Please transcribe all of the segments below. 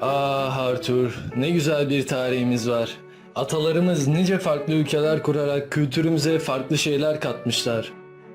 Ah Arthur, ne güzel bir tarihimiz var. Atalarımız nice farklı ülkeler kurarak kültürümüze farklı şeyler katmışlar.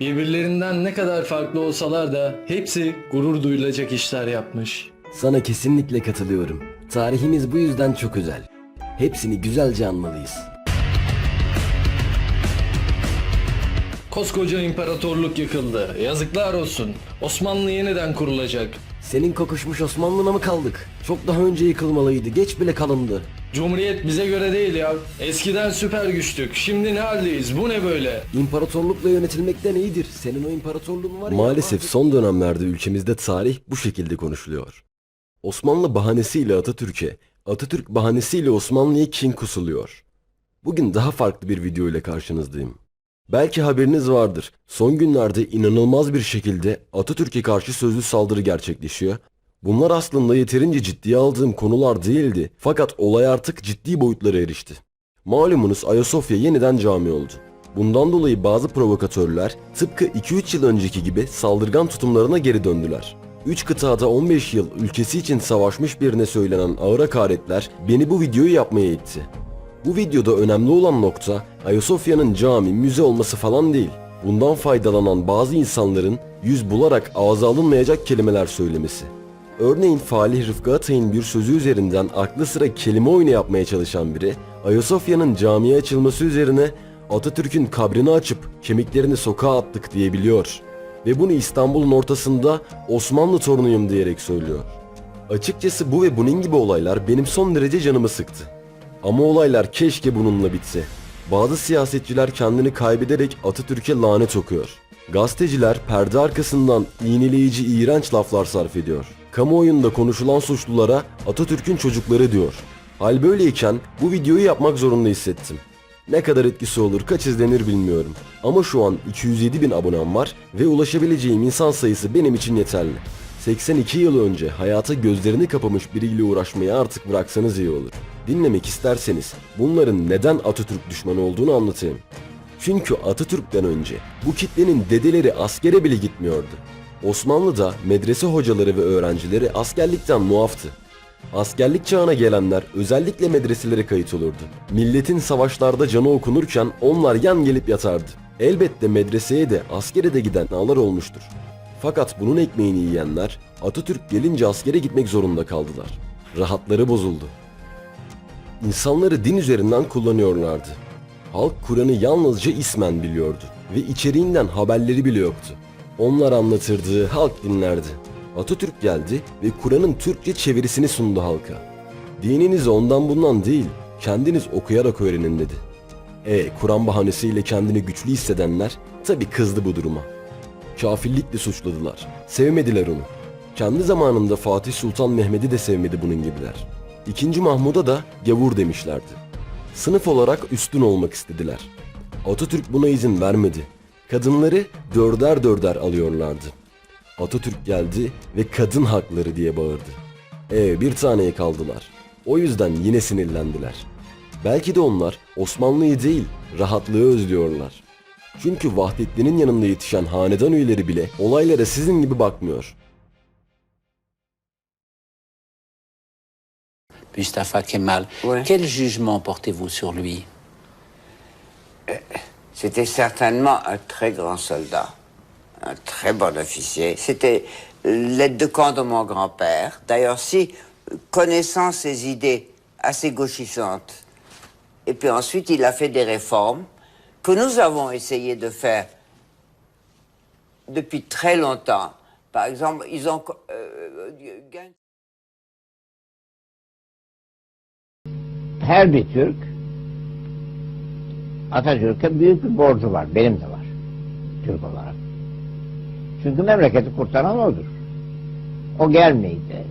Birbirlerinden ne kadar farklı olsalar da hepsi gurur duyulacak işler yapmış. Sana kesinlikle katılıyorum. Tarihimiz bu yüzden çok özel. Hepsini güzelce anmalıyız. Koskoca imparatorluk yıkıldı. Yazıklar olsun. Osmanlı yeniden kurulacak. Senin kokuşmuş Osmanlı'na mı kaldık? Çok daha önce yıkılmalıydı. Geç bile kalındı. Cumhuriyet bize göre değil ya. Eskiden süper güçtük. Şimdi ne haldeyiz? Bu ne böyle? İmparatorlukla yönetilmekten iyidir. Senin o imparatorluğun var ya. Maalesef son dönemlerde ülkemizde tarih bu şekilde konuşuluyor. Osmanlı bahanesiyle Atatürk'e, Atatürk bahanesiyle Osmanlı'ya kin kusuluyor. Bugün daha farklı bir video ile karşınızdayım. Belki haberiniz vardır. Son günlerde inanılmaz bir şekilde Atatürk'e karşı sözlü saldırı gerçekleşiyor. Bunlar aslında yeterince ciddiye aldığım konular değildi. Fakat olay artık ciddi boyutlara erişti. Malumunuz Ayasofya yeniden cami oldu. Bundan dolayı bazı provokatörler tıpkı 2-3 yıl önceki gibi saldırgan tutumlarına geri döndüler. 3 kıtada 15 yıl ülkesi için savaşmış birine söylenen ağır hakaretler beni bu videoyu yapmaya itti. Bu videoda önemli olan nokta Ayasofya'nın cami, müze olması falan değil. Bundan faydalanan bazı insanların yüz bularak ağza alınmayacak kelimeler söylemesi. Örneğin Falih Rıfkı Atay'ın bir sözü üzerinden aklı sıra kelime oyunu yapmaya çalışan biri, Ayasofya'nın camiye açılması üzerine Atatürk'ün kabrini açıp kemiklerini sokağa attık diyebiliyor. Ve bunu İstanbul'un ortasında Osmanlı torunuyum diyerek söylüyor. Açıkçası bu ve bunun gibi olaylar benim son derece canımı sıktı. Ama olaylar keşke bununla bitse. Bazı siyasetçiler kendini kaybederek Atatürk'e lanet okuyor. Gazeteciler perde arkasından iğneleyici iğrenç laflar sarf ediyor. Kamuoyunda konuşulan suçlulara Atatürk'ün çocukları diyor. Hal böyleyken bu videoyu yapmak zorunda hissettim. Ne kadar etkisi olur kaç izlenir bilmiyorum. Ama şu an 207 bin abonem var ve ulaşabileceğim insan sayısı benim için yeterli. 82 yıl önce hayata gözlerini kapamış biriyle uğraşmayı artık bıraksanız iyi olur. Dinlemek isterseniz bunların neden Atatürk düşmanı olduğunu anlatayım. Çünkü Atatürk'ten önce bu kitlenin dedeleri askere bile gitmiyordu. Osmanlı'da medrese hocaları ve öğrencileri askerlikten muaftı. Askerlik çağına gelenler özellikle medreselere kayıt olurdu. Milletin savaşlarda canı okunurken onlar yan gelip yatardı. Elbette medreseye de askere de giden ağlar olmuştur. Fakat bunun ekmeğini yiyenler Atatürk gelince askere gitmek zorunda kaldılar. Rahatları bozuldu. İnsanları din üzerinden kullanıyorlardı. Halk Kur'an'ı yalnızca ismen biliyordu ve içeriğinden haberleri bile yoktu. Onlar anlatırdı, halk dinlerdi. Atatürk geldi ve Kur'an'ın Türkçe çevirisini sundu halka. Dininizi ondan bundan değil, kendiniz okuyarak öğrenin dedi. E Kur'an bahanesiyle kendini güçlü hissedenler tabi kızdı bu duruma. Kafirlikle suçladılar. Sevmediler onu. Kendi zamanında Fatih Sultan Mehmet'i de sevmedi bunun gibiler. İkinci Mahmud'a da gavur demişlerdi. Sınıf olarak üstün olmak istediler. Atatürk buna izin vermedi. Kadınları dörder dörder alıyorlardı. Atatürk geldi ve kadın hakları diye bağırdı. E bir taneye kaldılar. O yüzden yine sinirlendiler. Belki de onlar Osmanlı'yı değil rahatlığı özlüyorlar. Çünkü Vahdettin'in yanında yetişen hanedan üyeleri bile olaylara sizin gibi bakmıyor. Mustapha Kemal. Ouais. Quel jugement portez-vous sur lui? C'était certainement un très grand soldat, un très bon officier. C'était l'aide de camp de mon grand-père. D'ailleurs, si, connaissant ses idées assez gauchissantes, et puis ensuite il a fait des réformes que nous avons essayé de faire depuis très longtemps. Par exemple, ils ont... euh, her bir Türk Atatürk'e büyük bir borcu var. Benim de var. Türk olarak. Çünkü memleketi kurtaran odur. O gelmeydi.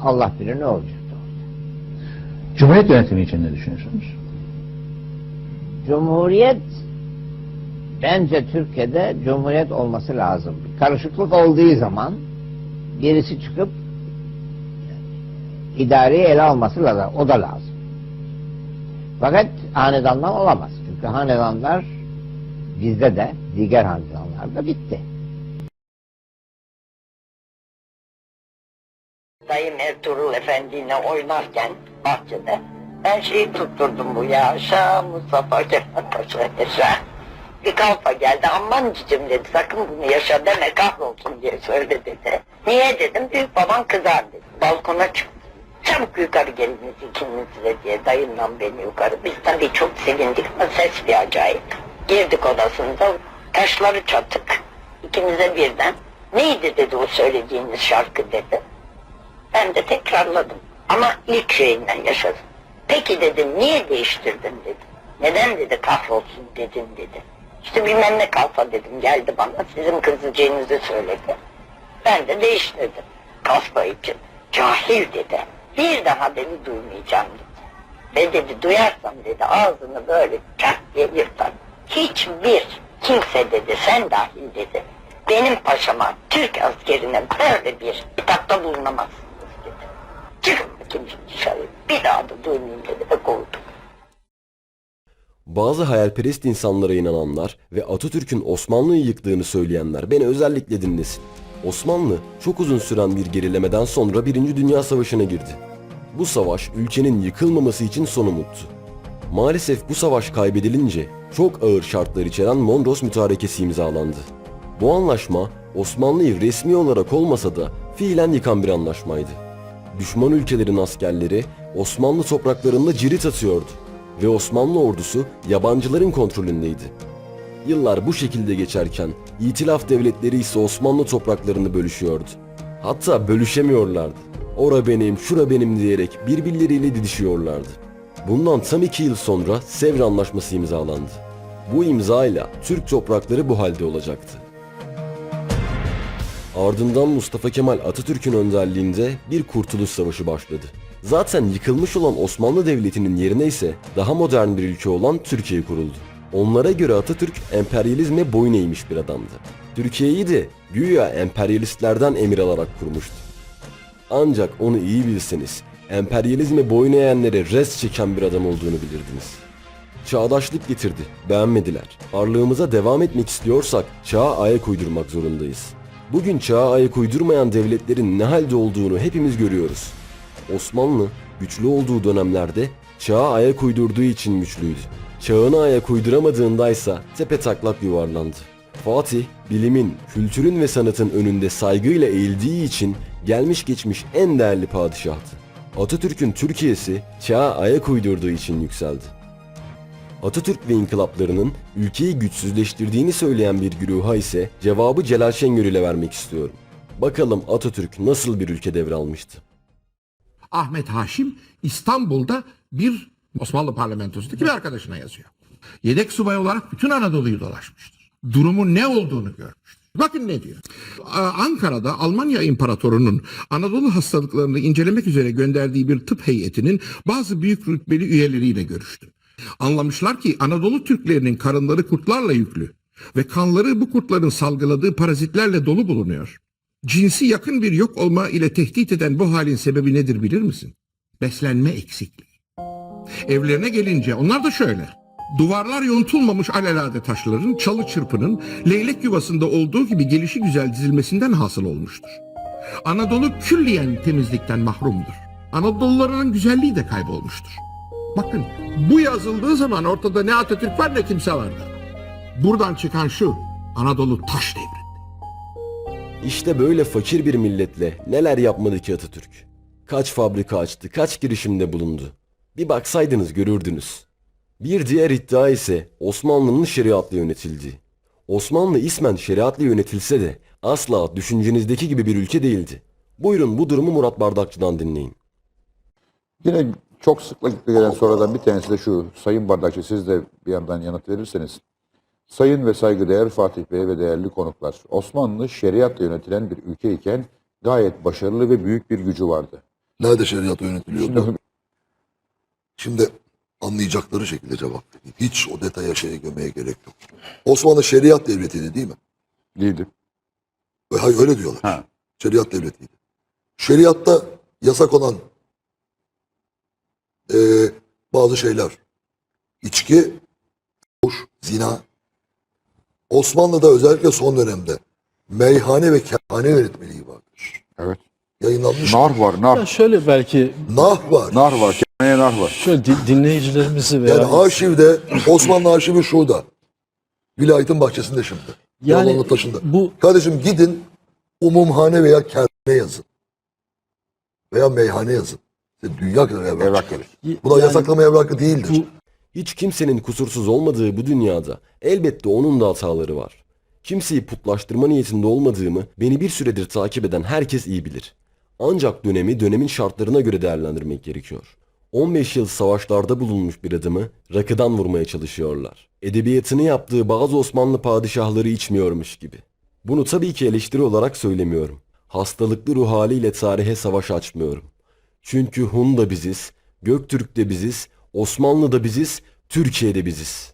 Allah bilir ne olacaktı orada. Cumhuriyet yönetimi için ne düşünüyorsunuz? Cumhuriyet bence Türkiye'de cumhuriyet olması lazım. Karışıklık olduğu zaman birisi çıkıp idareyi ele alması lazım. O da lazım. Fakat hanedandan olamaz. Çünkü hanedanlar bizde de diğer hanedanlarda bitti. dayım Ertuğrul Efendi'yle oynarken bahçede ben şeyi tutturdum bu yaşa Mustafa Kemal Paşa yaşa. Bir kalfa geldi aman cicim dedi sakın bunu yaşa deme kahrolsun diye söyle dedi. Niye dedim büyük baban kızar dedi. Balkona çıktı. Çabuk yukarı geliniz ikiniz de diye dayımla beni yukarı. Biz tabii çok sevindik ama ses bir acayip. Girdik odasında taşları çatık. İkimize birden. Neydi dedi o söylediğiniz şarkı dedi. Ben de tekrarladım. Ama ilk şeyinden yaşadım. Peki dedim niye değiştirdin dedi. Neden dedi kahrolsun dedin dedi. İşte bilmem ne kalfa dedim geldi bana sizin kızacağınızı söyledi. Ben de değiştirdim. Kaspa için. Cahil dedi. Bir daha beni duymayacağım dedi. Ve dedi duyarsam dedi ağzını böyle çat diye yırtar. Hiçbir kimse dedi sen dahil dedi. Benim paşama Türk askerine böyle bir kitapta bulunamazsınız dedi. Çıkın bakayım dışarı. Bir daha da duymayayım dedi ve kovdu. Bazı hayalperest insanlara inananlar ve Atatürk'ün Osmanlı'yı yıktığını söyleyenler beni özellikle dinlesin. Osmanlı çok uzun süren bir gerilemeden sonra 1. Dünya Savaşı'na girdi. Bu savaş ülkenin yıkılmaması için son umuttu. Maalesef bu savaş kaybedilince çok ağır şartlar içeren Mondros Mütarekesi imzalandı. Bu anlaşma Osmanlı'yı resmi olarak olmasa da fiilen yıkan bir anlaşmaydı. Düşman ülkelerin askerleri Osmanlı topraklarında cirit atıyordu ve Osmanlı ordusu yabancıların kontrolündeydi. Yıllar bu şekilde geçerken İtilaf devletleri ise Osmanlı topraklarını bölüşüyordu. Hatta bölüşemiyorlardı. Ora benim, şura benim diyerek birbirleriyle didişiyorlardı. Bundan tam iki yıl sonra Sevr Anlaşması imzalandı. Bu imzayla Türk toprakları bu halde olacaktı. Ardından Mustafa Kemal Atatürk'ün önderliğinde bir kurtuluş savaşı başladı. Zaten yıkılmış olan Osmanlı Devleti'nin yerine ise daha modern bir ülke olan Türkiye kuruldu. Onlara göre Atatürk emperyalizme boyun eğmiş bir adamdı. Türkiye'yi de güya emperyalistlerden emir alarak kurmuştu. Ancak onu iyi bilseniz emperyalizme boyun eğenlere res çeken bir adam olduğunu bilirdiniz. Çağdaşlık getirdi, beğenmediler. Varlığımıza devam etmek istiyorsak çağa ayak uydurmak zorundayız. Bugün çağa ayak uydurmayan devletlerin ne halde olduğunu hepimiz görüyoruz. Osmanlı güçlü olduğu dönemlerde çağa ayak uydurduğu için güçlüydü. Çağına ayak uyduramadığındaysa tepe taklak yuvarlandı. Fatih, bilimin, kültürün ve sanatın önünde saygıyla eğildiği için gelmiş geçmiş en değerli padişahtı. Atatürk'ün Türkiye'si çağa ayak uydurduğu için yükseldi. Atatürk ve inkılaplarının ülkeyi güçsüzleştirdiğini söyleyen bir güruha ise cevabı Celal Şengör ile vermek istiyorum. Bakalım Atatürk nasıl bir ülke devralmıştı? Ahmet Haşim İstanbul'da bir Osmanlı parlamentosundaki bir arkadaşına yazıyor. Yedek subay olarak bütün Anadolu'yu dolaşmıştır. Durumun ne olduğunu görmüştür. Bakın ne diyor. Ankara'da Almanya İmparatoru'nun Anadolu hastalıklarını incelemek üzere gönderdiği bir tıp heyetinin bazı büyük rütbeli üyeleriyle görüştü. Anlamışlar ki Anadolu Türklerinin karınları kurtlarla yüklü ve kanları bu kurtların salgıladığı parazitlerle dolu bulunuyor. Cinsi yakın bir yok olma ile tehdit eden bu halin sebebi nedir bilir misin? Beslenme eksikliği. Evlerine gelince onlar da şöyle. Duvarlar yontulmamış alelade taşların, çalı çırpının leylek yuvasında olduğu gibi gelişi güzel dizilmesinden hasıl olmuştur. Anadolu külliyen temizlikten mahrumdur. Anadoluların güzelliği de kaybolmuştur. Bakın bu yazıldığı zaman ortada ne Atatürk var ne kimse vardı. Buradan çıkan şu Anadolu taş devri. İşte böyle fakir bir milletle neler yapmadı ki Atatürk. Kaç fabrika açtı, kaç girişimde bulundu. Bir baksaydınız görürdünüz. Bir diğer iddia ise Osmanlı'nın şeriatla yönetildiği. Osmanlı ismen şeriatla yönetilse de asla düşüncenizdeki gibi bir ülke değildi. Buyurun bu durumu Murat Bardakçı'dan dinleyin. Yine çok sıklıkla gelen sorulardan bir tanesi de şu. Sayın Bardakçı siz de bir yandan yanıt verirseniz. Sayın ve saygıdeğer Fatih Bey ve değerli konuklar. Osmanlı şeriatla yönetilen bir ülke iken gayet başarılı ve büyük bir gücü vardı. Nerede şeriat yönetiliyordu? Şimdi anlayacakları şekilde cevap vereyim. Hiç o detaya şeye gömeye gerek yok. Osmanlı şeriat devletiydi değil mi? değildi. Ve Hayır öyle diyorlar. Ha. Şeriat devletiydi. Şeriatta yasak olan eee, bazı şeyler. İçki, fuhuş, zina. Osmanlı'da özellikle son dönemde meyhane ve kerhane yönetmeliği vardır. Evet. Yayınlanmış. Nar var, nar. Ya şöyle belki Nah var. Nar var, kemeye nar var. şöyle di- dinleyicilerimizi veya Yani arşivde Osmanlı arşivi şurada. Vilayetin bahçesinde şimdi. Yani taşında. bu Kardeşim gidin umumhane veya kerhane yazın. Veya meyhane yazın. Dünya kadar evrak, Evrak çıkar. gelir. Bu da yani yasaklama evrakı değildir. bu Hiç kimsenin kusursuz olmadığı bu dünyada elbette onun da hataları var. Kimseyi putlaştırma niyetinde olmadığımı beni bir süredir takip eden herkes iyi bilir. Ancak dönemi dönemin şartlarına göre değerlendirmek gerekiyor. 15 yıl savaşlarda bulunmuş bir adamı rakıdan vurmaya çalışıyorlar. Edebiyatını yaptığı bazı Osmanlı padişahları içmiyormuş gibi. Bunu tabii ki eleştiri olarak söylemiyorum. Hastalıklı ruh haliyle tarihe savaş açmıyorum. Çünkü Hun da biziz, Göktürk de biziz, Osmanlı da biziz, Türkiye de biziz.